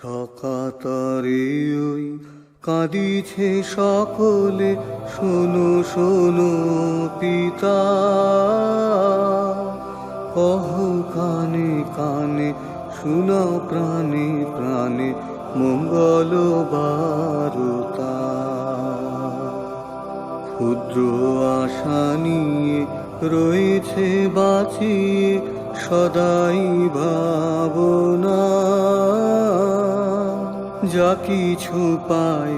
সকাতরে ওই কাঁদিছে সকলে, শোনো শোনো পিতা। কহ কানে কানে শোনাও প্রাণে প্রাণে মঙ্গল বারতা। ক্ষুদ্র আশা নিয়ে রয়েছে বাঁচিয়ে, সদাই ভাবনা। যা কিছু পাই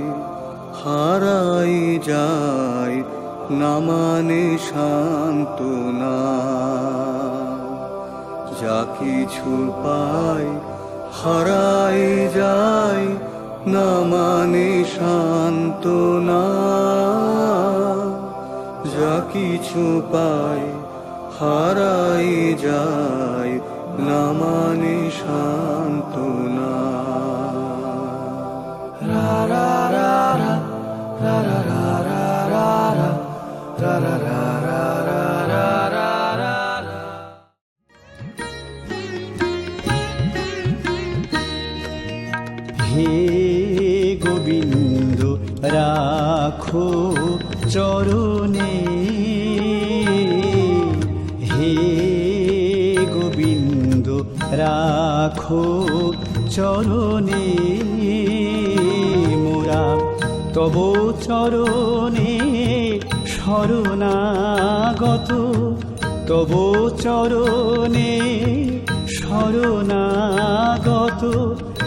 হারাই যায়, না মানে সান্ত্বনা। যা কিছু পাই হারাই যায়, না মানে সান্ত্বনা। যা কিছু পাই হারাই যায়, না মানে সান্ত্বনা। চরণে হে গোবিন্দ, রাখো চরণে মোরা। তব চরণে শরণাগত। তব চরণে শরণাগত।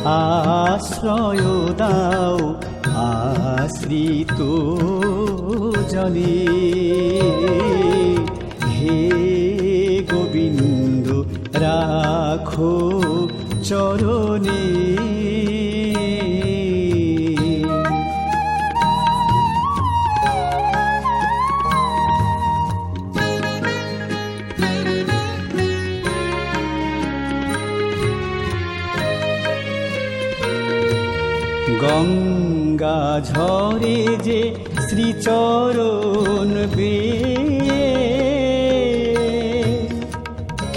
আশ্রয় দাও, আশ্রিত। জনে হে গোবিন্দ রাখো চরণে।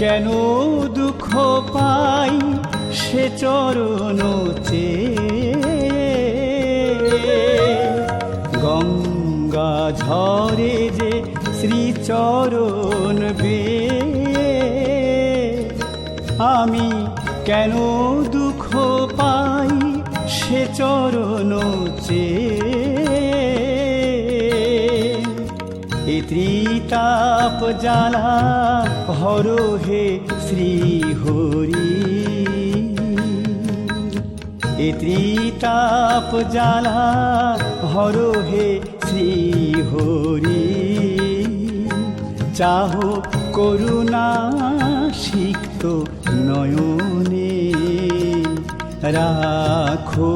কেন দুঃখ পাই সে চরণ গঙ্গা ঝরে যে শ্রীচরণ বে আমি কেন ত্রিতাপ জ্বালা হর শ্রী হরি। এ ত্রিতাপ জ্বালা হর শ্রী হরি। চাহ করুণা সিক্ত নয়নে, রাখো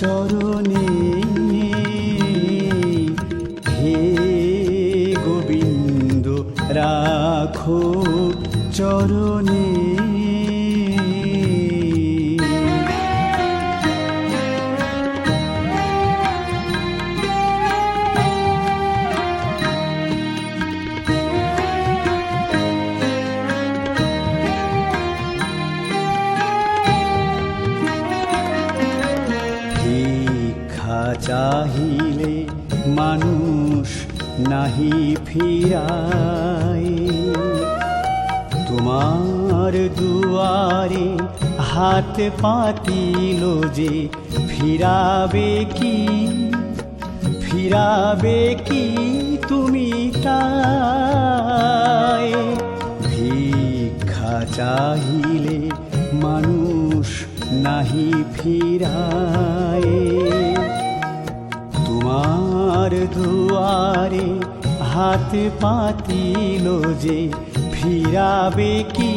চরণে। চরণে। চাহিলে মানুষ নাহি ফিরায়। তোমার দুয়ারে হাত পাতিল যে ফিরাবে কি? ফিরাবে কি তুমি তাই? ভিক্ষা চাহিলে মানুষ নাহি ফিরায়। তোমার দুয়ারে হাত পাতিল যে ফিরাবে কি?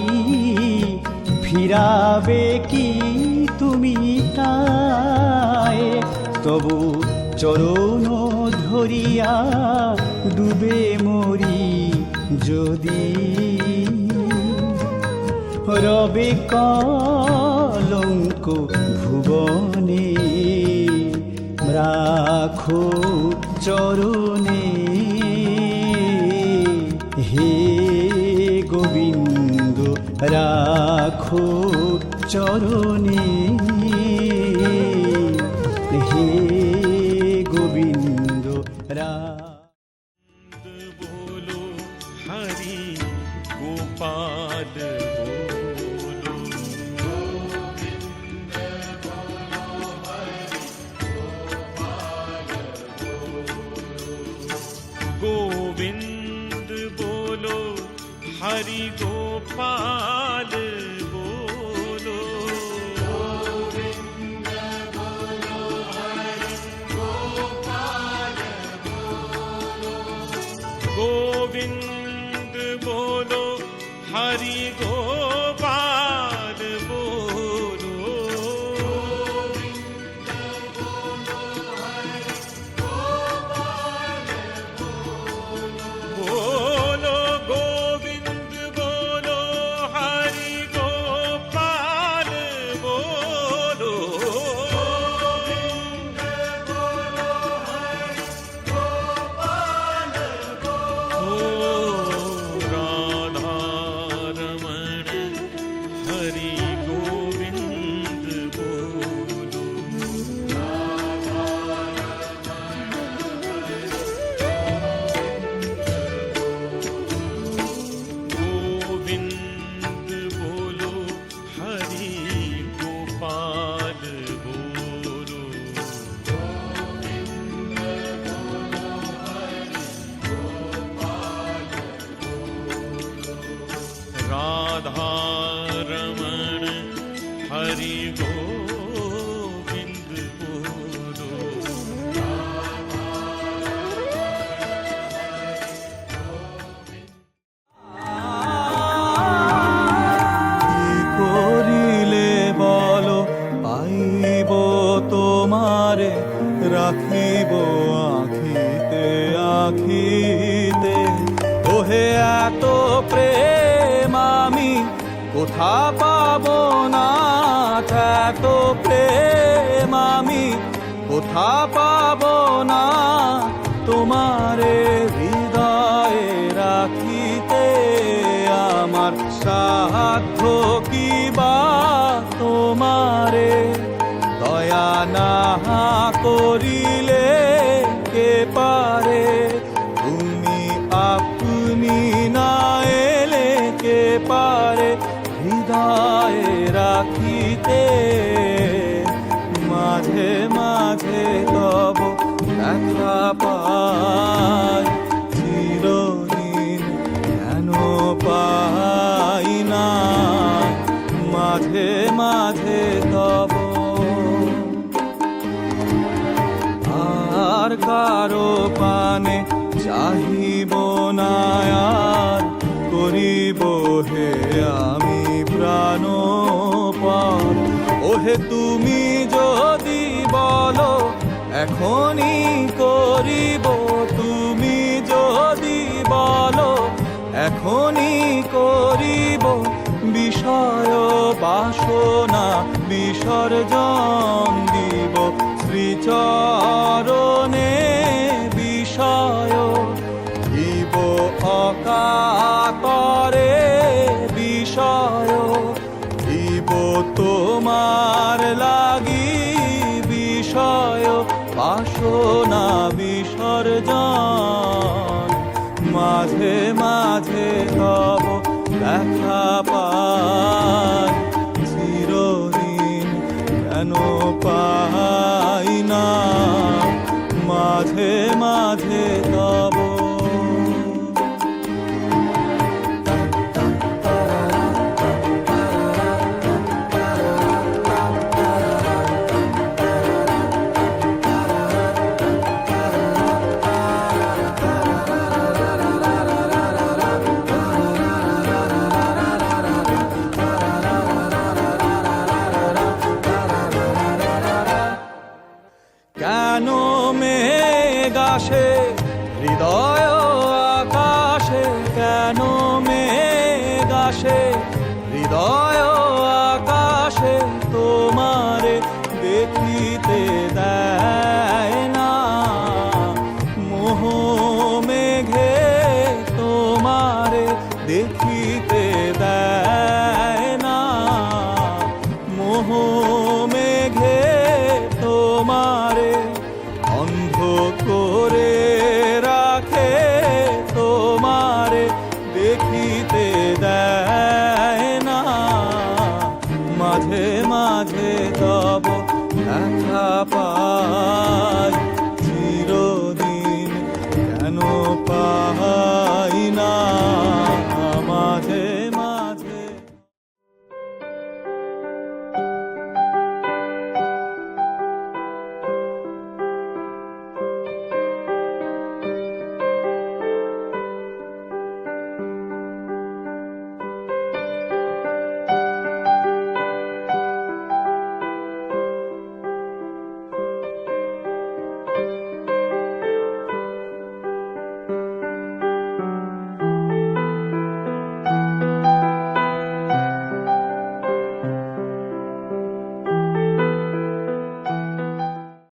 ফিরাবে কি তুমি তাই? তবু চরণ ধরিয়া ডুবে মরি যদি। রবে কলঙ্ক ভুবনে, রাখো চরণে। চরণে। হে গোবিন্দ রা বলো হরি গোপাল गोविन्द बोलो हरि गोपाल हरि কোথা পাব না এত প্রেম আমি। কোথা পাব না, তোমারে হৃদয়ে রাখিতে আমার সাধ্য কি বা তোমারে। দয়া না করিলে রাখিতে। মাঝে মাঝে তব পাই এখনই করিব তুমি যদি বলো। এখনই করিব বিষয় বাসনা, বিসর্জন দিব। শ্রীচরণে বিষয় দিব অকাতরে বিষয় দিব। তোমার লাগি বিষয় বাসনা বিসর্জন। মাঝে মাঝে তব দেখা পাই। চিরদিন কেন পাই না। মাঝে মাঝে আসে হৃদয় পাই চিরদিন কেন না